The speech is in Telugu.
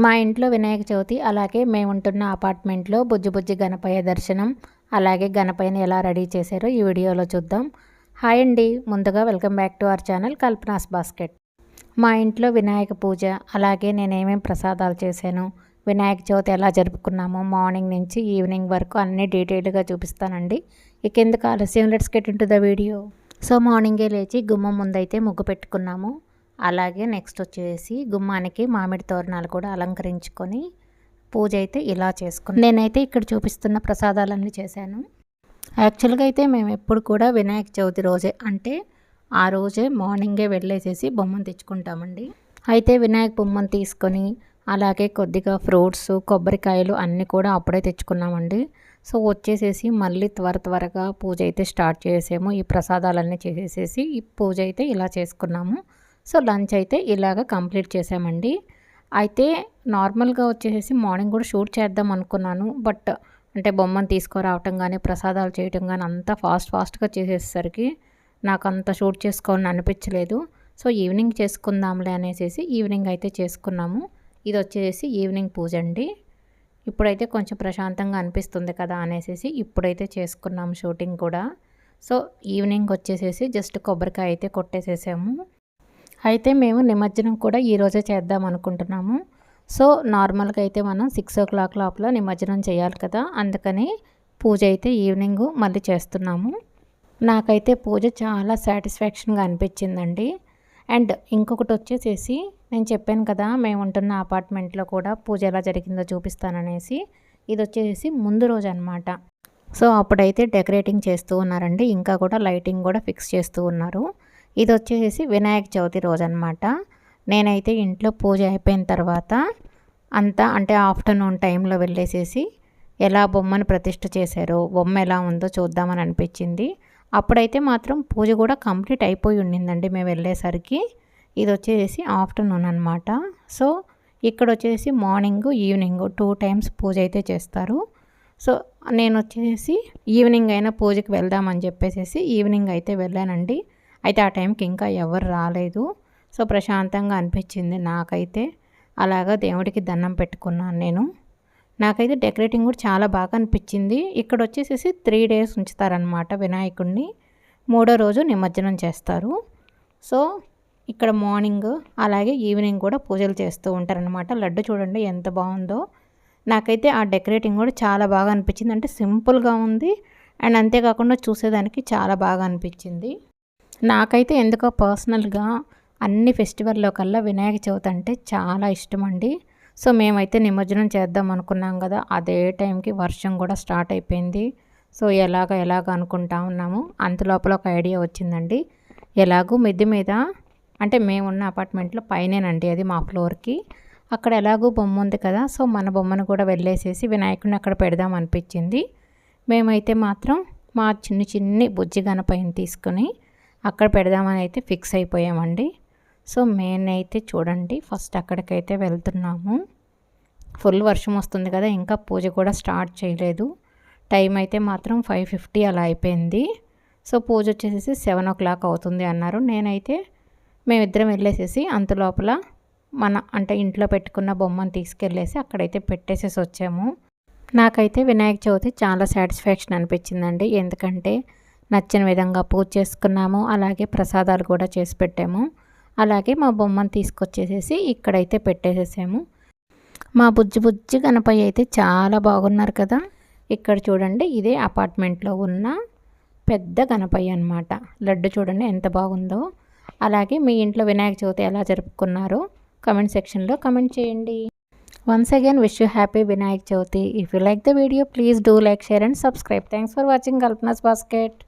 మా ఇంట్లో వినాయక చవితి అలాగే మేము ఉంటున్న అపార్ట్మెంట్లో బుజ్జి బుజ్జి గణపయ్య దర్శనం అలాగే గణపయ్యని ఎలా రెడీ చేశారో ఈ వీడియోలో చూద్దాం. హాయ్ అండి ముందుగా welcome back to our channel Kalpana's basket. మా ఇంట్లో వినాయక పూజ అలాగే నేనేమేమి ప్రసాదాలు చేశాను వినాయక చవితి ఎలా జరుపుకున్నామో మార్నింగ్ నుంచి ఈవినింగ్ వరకు అన్నీ డీటెయిల్గా చూపిస్తానండి. ఇక ఎందుకు ఆలస్యం? Let's get into the video. So మార్నింగే లేచి గుమ్మం ముందైతే ముగ్గు పెట్టుకున్నాము. అలాగే నెక్స్ట్ వచ్చేసి గుమ్మానికి మామిడి తోరణాలు కూడా అలంకరించుకొని పూజ అయితే ఇలా చేసుకున్నాను నేనైతే ఇక్కడ చూపిస్తున్న ప్రసాదాలన్నీ చేశాను. యాక్చువల్గా అయితే మేము ఎప్పుడు కూడా వినాయక చవితి రోజే అంటే ఆ రోజే మార్నింగే వెళ్ళేసేసి బొమ్మను తెచ్చుకుంటామండి. అయితే వినాయక బొమ్మను తీసుకొని అలాగే కొద్దిగా ఫ్రూట్స్ కొబ్బరికాయలు అన్నీ కూడా అప్పుడే తెచ్చుకున్నామండి. సో వచ్చేసేసి మళ్ళీ త్వర త్వరగా పూజ అయితే స్టార్ట్ చేసాము ఈ ప్రసాదాలన్నీ చేసేసేసి ఈ పూజ అయితే ఇలా చేసుకున్నాము. సో లంచ్ అయితే ఇలాగ కంప్లీట్ చేసామండి. అయితే నార్మల్గా వచ్చేసి మార్నింగ్ కూడా షూట్ చేద్దాం అనుకున్నాను. బట్ అంటే బొమ్మను తీసుకురావటం కానీ ప్రసాదాలు చేయటం కానీ అంతా ఫాస్ట్ ఫాస్ట్గా చేసేసరికి నాకు అంత షూట్ చేసుకోవాలని అనిపించలేదు. సో ఈవినింగ్ చేసుకుందాంలే అనేసి ఈవినింగ్ అయితే చేసుకున్నాము. ఇది వచ్చేసి ఈవినింగ్ పూజ అండి. ఇప్పుడైతే కొంచెం ప్రశాంతంగా అనిపిస్తుంది కదా అనేసి ఇప్పుడైతే చేసుకున్నాము షూటింగ్ కూడా. సో ఈవినింగ్ వచ్చేసేసి జస్ట్ కొబ్బరికాయ అయితే కొట్టేసేసాము. అయితే మేము నిమజ్జనం కూడా ఈరోజే చేద్దాం అనుకుంటున్నాము. సో నార్మల్గా అయితే మనం సిక్స్ ఓ క్లాక్ లోపల నిమజ్జనం చేయాలి కదా. అందుకని పూజ అయితే ఈవినింగ్ మళ్ళీ చేస్తున్నాము. నాకైతే పూజ చాలా సాటిస్ఫాక్షన్గా అనిపించిందండి. అండ్ ఇంకొకటి వచ్చేసేసి నేను చెప్పాను కదా మేము ఉంటున్న అపార్ట్మెంట్లో కూడా పూజ ఎలా జరిగిందో చూపిస్తాననేసి. ఇది వచ్చేసి ముందు రోజు అనమాట సో అప్పుడైతే డెకరేటింగ్ చేస్తూ ఉన్నారండి. ఇంకా కూడా లైటింగ్ కూడా ఫిక్స్ చేస్తూ ఉన్నారు. ఇది వచ్చేసి వినాయక చవితి రోజు అనమాట నేనైతే ఇంట్లో పూజ అయిపోయిన తర్వాత అంతా అంటే ఆఫ్టర్నూన్ టైంలో వెళ్ళేసేసి ఎలా బొమ్మను ప్రతిష్ఠ చేశారో బొమ్మ ఎలా ఉందో చూద్దామని అనిపించింది. అప్పుడైతే మాత్రం పూజ కూడా కంప్లీట్ అయిపోయి ఉండిందండి మేము వెళ్ళేసరికి. ఇది వచ్చేసి ఆఫ్టర్నూన్ అనమాట సో ఇక్కడ వచ్చేసి మార్నింగ్ ఈవినింగ్ టూ టైమ్స్ పూజ అయితే చేస్తారు. సో నేను వచ్చేసి ఈవినింగ్ అయినా పూజకి వెళ్దామని చెప్పేసి ఈవినింగ్ అయితే వెళ్ళానండి. అయితే ఆ టైంకి ఇంకా ఎవరు రాలేదు. సో ప్రశాంతంగా అనిపించింది నాకైతే. అలాగా దేవుడికి దండం పెట్టుకున్నాను నేను. నాకైతే డెకరేటింగ్ కూడా చాలా బాగా అనిపించింది. ఇక్కడ వచ్చేసేసి త్రీ డేస్ ఉంచుతారనమాట వినాయకుడిని మూడో రోజు నిమజ్జనం చేస్తారు. సో ఇక్కడ మార్నింగ్ అలాగే ఈవినింగ్ కూడా పూజలు చేస్తూ ఉంటారనమాట లడ్డు చూడండి ఎంత బాగుందో. నాకైతే ఆ డెకరేటింగ్ కూడా చాలా బాగా అనిపించింది. అంటే సింపుల్గా ఉంది. అండ్ అంతేకాకుండా చూసేదానికి చాలా బాగా అనిపించింది. నాకైతే ఎందుకో పర్సనల్గా అన్ని ఫెస్టివల్లో కల్లా వినాయక చవితి అంటే చాలా ఇష్టం అండి సో మేమైతే నిమజ్జనం చేద్దాం అనుకున్నాం కదా అదే టైంకి వర్షం కూడా స్టార్ట్ అయిపోయింది. సో ఎలాగ ఎలాగ అనుకుంటా ఉన్నాము. అంతలోపల ఒక ఐడియా వచ్చిందండి. ఎలాగూ మిద్ది మీద అంటే మేమున్న అపార్ట్మెంట్లో పైనేనండి అది మా ఫ్లోర్కి. అక్కడ ఎలాగూ బొమ్మ ఉంది కదా సో మన బొమ్మను కూడా వెళ్ళేసేసి వినాయకుడిని అక్కడ పెడదాం అనిపించింది మేమైతే మాత్రం మా చిన్ని చిన్ని బుజ్జి గణపైన తీసుకొని అక్కడ పెడదామని అయితే ఫిక్స్ అయిపోయామండి. సో మెయిన్ అయితే చూడండి. ఫస్ట్ అక్కడికైతే వెళ్తున్నాము. ఫుల్ వర్షం వస్తుంది కదా ఇంకా పూజ కూడా స్టార్ట్ చేయలేదు. టైం అయితే మాత్రం ఫైవ్ ఫిఫ్టీ అలా అయిపోయింది. సో పూజ వచ్చేసి సెవెన్ ఓ క్లాక్ అవుతుంది అన్నారు. నేనైతే మేమిద్దరం వెళ్ళేసేసి అంత లోపల మన అంటే ఇంట్లో పెట్టుకున్న బొమ్మను తీసుకెళ్ళేసి అక్కడైతే పెట్టేసేసి వచ్చాము. నాకైతే వినాయక చవితి చాలా సాటిస్ఫాక్షన్ అనిపించిందండి. ఎందుకంటే నచ్చిన విధంగా పూజ చేసుకున్నాము. అలాగే ప్రసాదాలు కూడా చేసి పెట్టాము. అలాగే మా బొమ్మను తీసుకొచ్చేసేసి ఇక్కడైతే పెట్టేసేసాము. మా బుజ్జి బుజ్జి గణపయ్య అయితే చాలా బాగున్నారు కదా. ఇక్కడ చూడండి ఇదే అపార్ట్మెంట్లో ఉన్న పెద్ద గణపయ్య అనమాట లడ్డు చూడండి ఎంత బాగుందో. అలాగే మీ ఇంట్లో వినాయక చవితి ఎలా జరుపుకున్నారో కమెంట్ సెక్షన్లో కమెంట్ చేయండి. Once again wish you happy Vinayaka Chavithi. If you like the video please do like share and subscribe thanks for watching Kalpana's basket